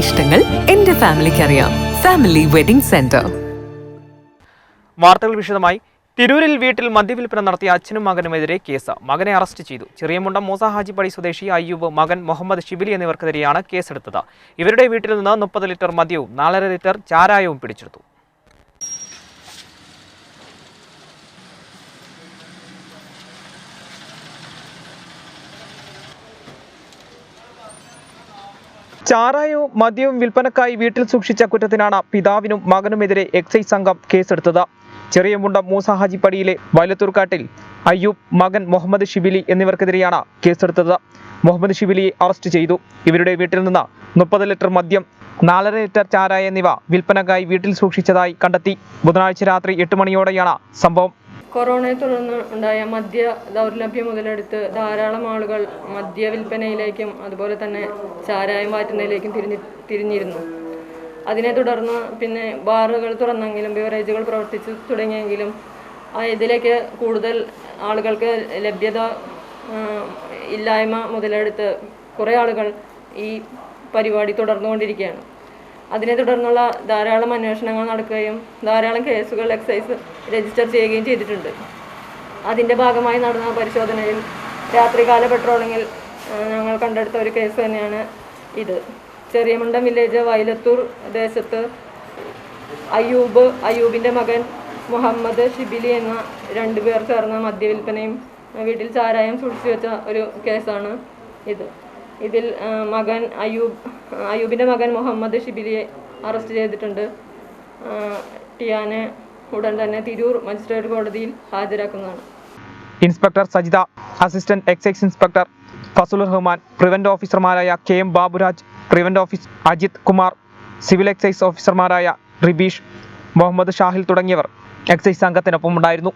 ഇഷ്ടങ്ങൾ എന്റെ ഫാമിലിക്ക് അറിയാം ഫാമിലി വെഡിംഗ് സെന്റർ വാർത്തകൾ വിശദമായി. തിരൂരിൽ വീട്ടിൽ മദ്യവിൽപ്പന നടത്തിയ അച്ഛനും മകനുമെതിരെ കേസ്. മകനെ അറസ്റ്റ് ചെയ്തു. ചെറിയമുണ്ടം മൂസ ഹാജിപ്പടി സ്വദേശി അയ്യൂബ് മകൻ മുഹമ്മദ് ഷിബിലി എന്നിവർക്കെതിരെയാണ് കേസെടുത്തത്. ഇവരുടെ വീട്ടിൽ നിന്ന് മുപ്പത് ലിറ്റർ മദ്യവും നാലര ലിറ്റർ ചാരായവും പിടിച്ചെടുത്തു. ചാരായവും മദ്യവും വിൽപ്പനക്കായി വീട്ടിൽ സൂക്ഷിച്ച കുറ്റത്തിനാണ് പിതാവിനും മകനുമെതിരെ എക്സൈസ് സംഘം കേസെടുത്തത്. ചെറിയമുണ്ട മൂസാഹാജിപ്പടിയിലെ വയലത്തൂർക്കാട്ടിൽ അയ്യൂബ് മകൻ മുഹമ്മദ് ഷിബിലി എന്നിവർക്കെതിരെയാണ് കേസെടുത്തത്. മുഹമ്മദ് ഷിബിലിയെ അറസ്റ്റ് ചെയ്തു. ഇവരുടെ വീട്ടിൽ നിന്ന് മുപ്പത് ലിറ്റർ മദ്യം നാലര ലിറ്റർ ചാരായ എന്നിവ വിൽപ്പനക്കായി വീട്ടിൽ സൂക്ഷിച്ചതായി കണ്ടെത്തി. ബുധനാഴ്ച രാത്രി എട്ട് മണിയോടെയാണ് സംഭവം. കൊറോണയെ തുടർന്ന് ഉണ്ടായ മദ്യ ദൗർലഭ്യം മുതലെടുത്ത് ധാരാളം ആളുകൾ മദ്യ വിൽപ്പനയിലേക്കും അതുപോലെ തന്നെ ചാരായം മാറ്റുന്നതിലേക്കും തിരിഞ്ഞി തിരിഞ്ഞിരുന്നു. അതിനെ തുടർന്ന് പിന്നെ ബാറുകൾ തുറന്നെങ്കിലും ബിവറേജുകൾ പ്രവർത്തിച്ച് തുടങ്ങിയെങ്കിലും ഇതിലേക്ക് കൂടുതൽ ആളുകൾക്ക് ലഭ്യത ഇല്ലായ്മ മുതലെടുത്ത് കുറേ ആളുകൾ ഈ പരിപാടി തുടർന്നുകൊണ്ടിരിക്കുകയാണ്. അതിനെ തുടർന്നുള്ള ധാരാളം അന്വേഷണങ്ങൾ നടക്കുകയും ധാരാളം കേസുകൾ എക്സൈസ് രജിസ്റ്റർ ചെയ്യുകയും ചെയ്തിട്ടുണ്ട്. അതിന്റെ ഭാഗമായി നടന്ന പരിശോധനയിൽ രാത്രികാല പെട്രോളിങ്ങിൽ ഞങ്ങൾ കണ്ടെടുത്ത ഒരു കേസ് തന്നെയാണ് ഇത്. ചെറിയമുണ്ടം വില്ലേജ് വൈലത്തൂർ ദേശത്ത് അയ്യൂബ് അയ്യൂബിന്റെ മകൻ മുഹമ്മദ് ഷിബിലി എന്ന രണ്ടുപേർ ചേർന്ന മദ്യവിൽപ്പനയും വീട്ടിൽ ചാരായം സൂക്ഷിച്ചു വെച്ച ഒരു കേസാണ് ഇത്. ഇതിൽ മകൻ അയൂബ് അയൂബിന്റെ മകൻ മുഹമ്മദ് ഷിബിലിയെ അറസ്റ്റ് ചെയ്തിട്ടുണ്ട്. ടിയാനെ ഉടൻ തന്നെ തിരൂർ മജിസ്ട്രേറ്റ് കോടതിയിൽ ഹാജരാക്കുന്നതാണ്. Inspector Sajitha assistant excise inspector Fasul Rahman prevent ഓഫീസർമാരായ K M Baburaj prevent office Ajith Kumar civil excise ഓഫീസർമാരായ റിബീഷ് മുഹമ്മദ് ഷാഹിൽ തുടങ്ങിയവർ എക്സൈസ് സംഘത്തിനൊപ്പം ഉണ്ടായിരുന്നു